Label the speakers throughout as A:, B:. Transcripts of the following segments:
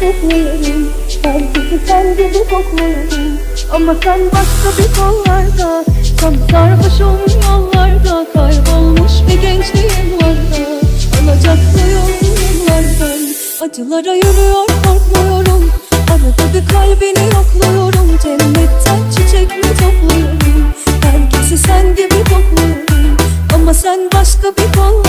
A: kokluyorum Herkesi sen gibi kokluyorum Ama sen başka bir kollarda Tam sarhoşum yollarda Kaybolmuş bir gençliğim var da. Alacaklıyım yıllardan Acılara yürüyor korkmuyorum. Arada bir kalbini yokluyorum. Cennetten çiçek mi topluyorum? Herkesi sen gibi kokluyorum. Ama sen başka bir kollarda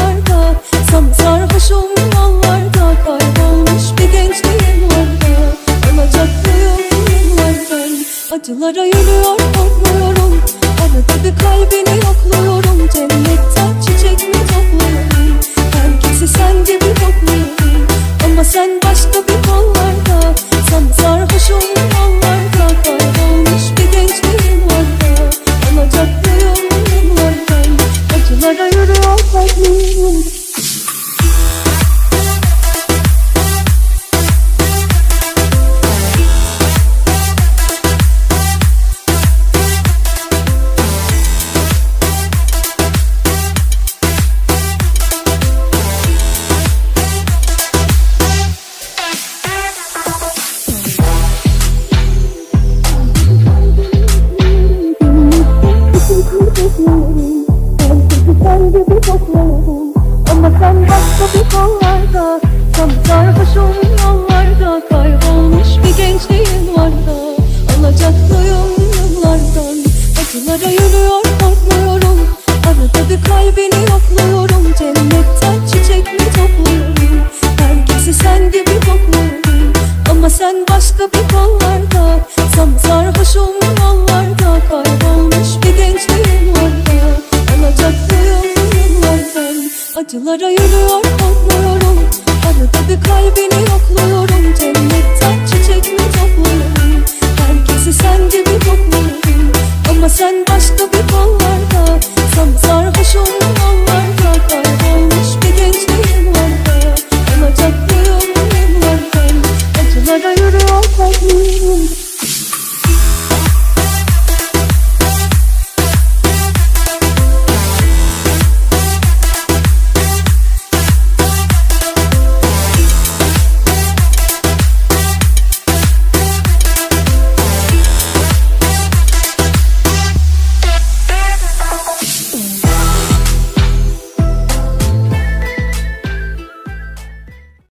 A: Acılara yürüyor korkmuyorum Arada bir kalbini yokluyorum. Cennetten çiçek mi topluyorum Herkesi sen gibi kokluyorum Ama sen başka bir kollarda Sam sarhoşum yollarda Kaybolmuş bir gençliğim var da Alacaklıyım yıllardan Acılara yürüyor bir kollarda Tam sarhoşum yollarda Kaybolmuş bir gençliğim var da Alacaklıyım yıllardan Acılara yürüyor korkmuyorum. Arada bir kalbini yokluyorum Cennetten çiçek mi topluyorum Herkesi sen gibi kokluyorum Ama sen başka bir kollarda Sam sarhoşum Acılara yürüyor korkmuyorum Arada bir kalbini yokluyorum. Cennetten